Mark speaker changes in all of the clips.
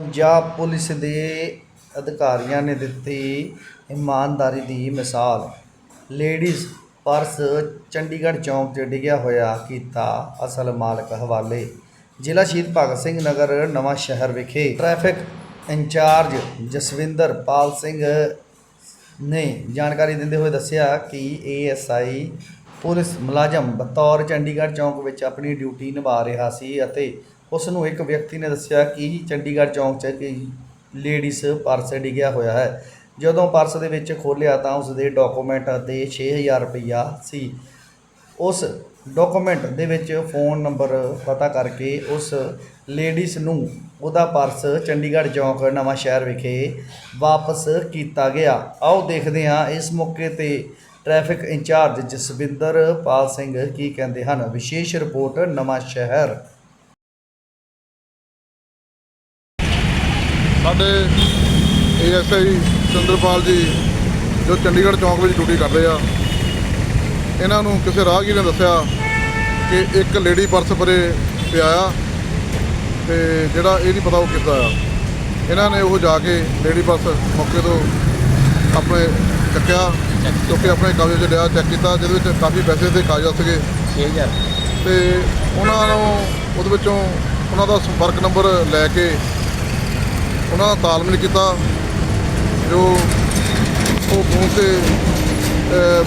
Speaker 1: Punjab police ਦੇ ਅਧਿਕਾਰੀਆਂ ਨੇ ਦਿੱਤੀ ਇਮਾਨਦਾਰੀ ਦੀ ਮਿਸਾਲ। ਲੇਡੀਜ਼ ਪਰਸ ਚੰਡੀਗੜ੍ਹ ਚੌਂਕ 'ਚ ਡਿੱਗਿਆ ਹੋਇਆ ਕੀਤਾ ਅਸਲ ਮਾਲਕ ਹਵਾਲੇ। ਜ਼ਿਲ੍ਹਾ ਸ਼ਹੀਦ ਭਗਤ ਸਿੰਘ ਨਗਰ, ਨਵਾਂ ਸ਼ਹਿਰ ਵਿਖੇ ਟ੍ਰੈਫਿਕ ਇੰਚਾਰਜ ਜਸਵਿੰਦਰ ਪਾਲ ਸਿੰਘ ਨੇ ਜਾਣਕਾਰੀ ਦਿੰਦੇ ਹੋਏ ਦੱਸਿਆ ਕਿ ਏਐਸਆਈ ਪੁਲਿਸ ਮੁਲਾਜ਼ਮ ਬਤੌਰ ਚੰਡੀਗੜ੍ਹ ਚੌਂਕ ਵਿੱਚ ਆਪਣੀ ਡਿਊਟੀ ਨਿਭਾ ਰਿਹਾ ਸੀ ਅਤੇ ਉਸ ਨੂੰ ਇੱਕ ਵਿਅਕਤੀ ਨੇ ਦੱਸਿਆ ਕਿ ਚੰਡੀਗੜ੍ਹ ਚੌਂਕ 'ਚ ਕਿ ਲੇਡੀਜ਼ ਪਰਸ ਡਿੱਗਿਆ ਹੋਇਆ ਹੈ। ਜਦੋਂ ਪਰਸ ਦੇ ਵਿੱਚ ਖੋਲ੍ਹਿਆ ਤਾਂ ਉਸ ਦੇ ਡਾਕੂਮੈਂਟ ਅਤੇ 6000 ਰੁਪਈਆ ਸੀ। ਉਸ ਡਾਕੂਮੈਂਟ ਦੇ ਵਿੱਚ ਫੋਨ ਨੰਬਰ ਪਤਾ ਕਰਕੇ ਉਸ ਲੇਡੀਜ਼ ਨੂੰ ਉਹਦਾ ਪਰਸ ਚੰਡੀਗੜ੍ਹ ਚੌਂਕ ਨਵਾਂ ਸ਼ਹਿਰ ਵਿਖੇ ਵਾਪਸ ਕੀਤਾ ਗਿਆ। ਆਓ ਦੇਖਦੇ ਹਾਂ ਇਸ ਮੌਕੇ ਤੇ ਟ੍ਰੈਫਿਕ ਇੰਚਾਰਜ ਜਸਵਿੰਦਰ ਪਾਲ ਸਿੰਘ ਕੀ ਕਹਿੰਦੇ ਹਨ। ਵਿਸ਼ੇਸ਼ ਰਿਪੋਰਟ ਨਵਾਂ ਸ਼ਹਿਰ।
Speaker 2: ਸਾਡੇ ਏਐਸਆਈ ਚੰਦਰਪਾਲ ਜੀ ਜੋ ਚੰਡੀਗੜ੍ਹ ਚੌਂਕ ਵਿੱਚ ਡਿਊਟੀ ਕਰਦੇ ਆ ਇਹਨਾਂ ਨੂੰ ਕਿਸੇ ਰਾਹਗੀਰ ਨੇ ਦੱਸਿਆ ਕਿ ਇੱਕ ਲੇਡੀ ਪਰਸ ਪਰੇ ਪਿਆ ਤੇ ਜਿਹੜਾ ਇਹ ਨਹੀਂ ਪਤਾ ਉਹ ਕਿੱਦਾਂ ਆ। ਇਹਨਾਂ ਨੇ ਉਹ ਜਾ ਕੇ ਲੇਡੀ ਪਰਸ ਮੌਕੇ ਤੋਂ ਆਪਣੇ ਚੱਕਿਆ ਚੁੱਕ ਕੇ ਆਪਣੇ ਕਬਜ਼ੇ 'ਚ ਲਿਆ ਚੈੱਕ ਕੀਤਾ ਜਿਹਦੇ ਵਿੱਚ ਕਾਫੀ ਪੈਸੇ ਤੇ ਕਾਗਜ਼ਾਤ ਸੀਗੇ।
Speaker 3: 6000
Speaker 2: ਤੇ ਉਹਨਾਂ ਨੂੰ ਉਹਦੇ ਵਿੱਚੋਂ ਉਹਨਾਂ ਦਾ ਸੰਪਰਕ ਨੰਬਰ ਲੈ ਕੇ ਉਹਨਾਂ ਦਾ ਤਾਲਮੇਲ ਕੀਤਾ ਜੋ ਉਹ ਫੋਨ ਤੇ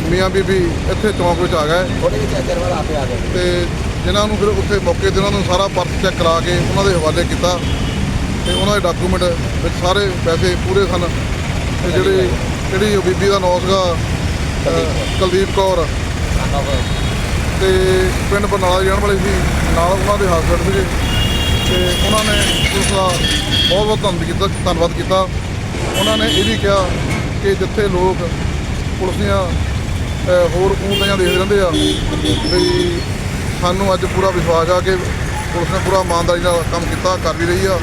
Speaker 2: ਮੀਆਂ ਬੀਬੀ ਇੱਥੇ ਚੌਂਕ ਵਿੱਚ ਆ ਗਏ।
Speaker 3: ਆਪੇ ਆ ਗਏ
Speaker 2: ਤੇ ਜਿਨ੍ਹਾਂ ਨੂੰ ਫਿਰ ਉੱਥੇ ਮੌਕੇ ਤੇ ਉਹਨਾਂ ਨੂੰ ਸਾਰਾ ਪਰਸ ਚੈੱਕ ਕਰਾ ਕੇ ਉਹਨਾਂ ਦੇ ਹਵਾਲੇ ਕੀਤਾ। ਤੇ ਉਹਨਾਂ ਦੇ ਡਾਕੂਮੈਂਟ ਵਿੱਚ ਸਾਰੇ ਪੈਸੇ ਪੂਰੇ ਸਨ। ਤੇ ਜਿਹੜੇ ਜਿਹੜੀ ਉਹ ਬੀਬੀ ਦਾ ਨਾਂ ਸੀਗਾ ਕੁਲਦੀਪ ਕੌਰ। ਤੇ ਪਿੰਡ ਬਰਨਾਲਾ ਰਹਿਣ ਵਾਲੀ ਸੀ। ਨਾਲ ਉਹਨਾਂ ਦੇ ਹਸਬੰਡ ਸੀਗੇ। ਤੇ ਉਹਨਾਂ ਨੇ ਉਸ ਦਾ ਬਹੁਤ ਬਹੁਤ ਧੰਨਵਾਦ ਕੀਤਾ ਧੰਨਵਾਦ ਕੀਤਾ। ਉਹਨਾਂ ਨੇ ਇਹ ਵੀ ਕਿਹਾ ਕਿ ਜਿੱਥੇ ਲੋਕ ਪੁਲਿਸ ਦੀਆਂ ਹੋਰ ਉਂਗਲੀਆਂ ਦੇਖਦੇ ਰਹਿੰਦੇ ਆ ਵੀ ਸਾਨੂੰ ਅੱਜ ਪੂਰਾ ਵਿਸ਼ਵਾਸ ਆ ਕਿ ਪੁਲਿਸ ਨੇ ਪੂਰਾ ਇਮਾਨਦਾਰੀ ਨਾਲ ਕੰਮ ਕੀਤਾ ਕਰ ਵੀ ਰਹੀ ਆ।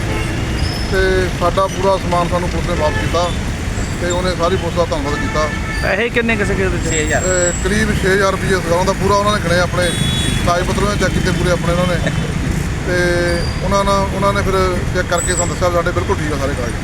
Speaker 2: ਤੇ ਸਾਡਾ ਪੂਰਾ ਸਮਾਨ ਸਾਨੂੰ ਪੁਲਿਸ ਨੇ ਵਾਪਸ ਕੀਤਾ ਤੇ ਉਹਨੇ ਸਾਰੀ ਪੁਲਿਸ ਦਾ ਧੰਨਵਾਦ ਕੀਤਾ।
Speaker 4: ਪੈਸੇ ਕਿੰਨੇ ਕਿਸੇ ਦੇ ਵਿੱਚ
Speaker 3: 6000
Speaker 2: ਅਹ ਕਰੀਬ 6000 ਰੁਪਏ ਸਗਾਉਣ ਦਾ ਪੂਰਾ ਉਹਨਾਂ ਨੇ ਗਣੇ ਆਪਣੇ ਕਾਗਜ਼ ਪੱਤਰ ਉਹਨਾਂ ਚੈੱਕ ਕੀਤੇ ਪੂਰੇ ਆਪਣੇ ਉਹਨਾਂ ਨੇ। ਤੇ ਉਹਨਾਂ ਨਾਲ ਉਹਨਾਂ ਨੇ ਫਿਰ ਚੈੱਕ ਕਰਕੇ ਸਾਨੂੰ ਦੱਸਿਆ ਸਾਡੇ ਬਿਲਕੁਲ ਠੀਕ ਆ ਸਾਰੇ ਕਾਗਜ਼